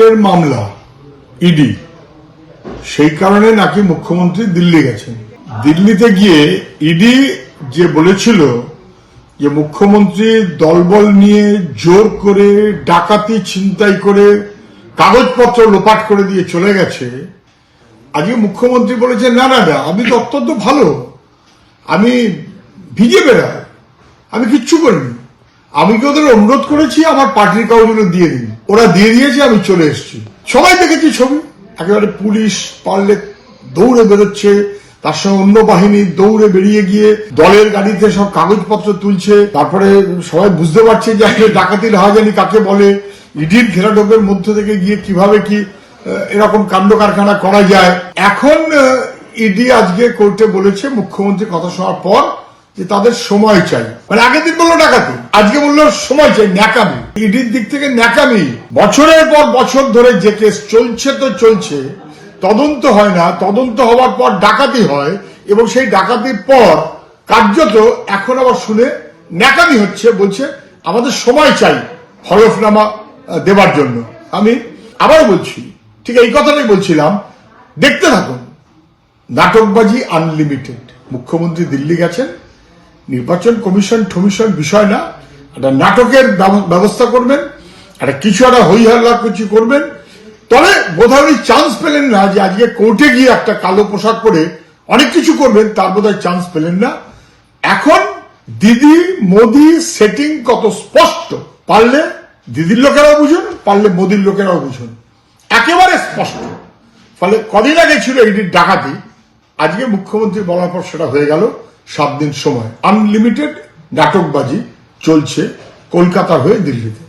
মামলা ইডি সেই কারণে নাকি মুখ্যমন্ত্রী দিল্লি গেছেন। দিল্লিতে গিয়ে ইডি যে বলেছিল যে মুখ্যমন্ত্রী দলবল নিয়ে জোর করে, ডাকাতি, ছিনতাই করে, কাগজপত্র লোপাট করে দিয়ে চলে গেছে, আজকে মুখ্যমন্ত্রী বলেছে, না না না, আমি তো অত্যন্ত ভালো। আমি ভিজে বেড়াই। আমি কিচ্ছু করিনি। আমি কি ওদের অনুরোধ করেছি? আমার পার্টির কাগজগুলো দিয়ে দিন। ওরা দিয়ে দিয়েছে, আমি চলে এসেছি। সবাই দেখেছি ছবি। একেবারে পুলিশ পারলে দৌড়ে বেরোচ্ছে। তার সঙ্গে অন্য বাহিনী দৌড়ে বেরিয়ে গিয়ে দলের গাড়িতে সব কাগজপত্র তুলছে। তারপরে সবাই বুঝতে পারছে যে আসলে ডাকাতির হাজানি কাকে বলে। ইডির ঘেরাটোপের মধ্য থেকে গিয়ে কীভাবে কি এরকম কাণ্ড কারখানা করা যায়। এখন ইডি আজকে কোর্টে বলেছে মুখ্যমন্ত্রী কথা শোনার পর যে তাদের সময় চাই। মানে আগের দিন বলল ডাকাতি, আজকে বলল সময় চাই, ন্যাকামি। ইডির দিক থেকে ন্যাকামি। বছরের পর বছর ধরে যে কেস চলছে তো চলছে, তদন্ত হয় না, তদন্ত হওয়ার পর ডাকাতি হয় এবং সেই ডাকাতির পর কার্যত এখন আবার শুনে ন্যাকামি হচ্ছে, বলছে আমাদের সময় চাই হলফনামা দেবার জন্য। আমি আবার বলছি, ঠিক এই কথাটাই বলছিলাম, দেখতে থাকুন। নাটকবাজি আনলিমিটেড। মুখ্যমন্ত্রী দিল্লি গেছেন নির্বাচন কমিশন টমিশন বিষয় না, একটা নাটকের ব্যবস্থা করবেন, একটা কিছু একটা হই হল্লা কিছু করবেন। তবে বোধহয় চান্স পেলেন না যে আজকে কোর্টে গিয়ে একটা কালো পোশাক পরে অনেক কিছু করবেন, তার বোধহয় চান্স পেলেন না। এখন দিদি মোদি সেটিং কত স্পষ্ট, পারলে দিদির লোকেরাও বুঝুন, পারলে মোদির লোকেরাও বুঝুন। একেবারে স্পষ্ট। ফলে কদিন আগে ছিল ইডির ডাকাতি, আজকে মুখ্যমন্ত্রী বলার পর সেটা হয়ে গেল। সাত দিন সময়। আনলিমিটেড নাটকবাজি চলছে কলকাতা হয়ে দিল্লিতে।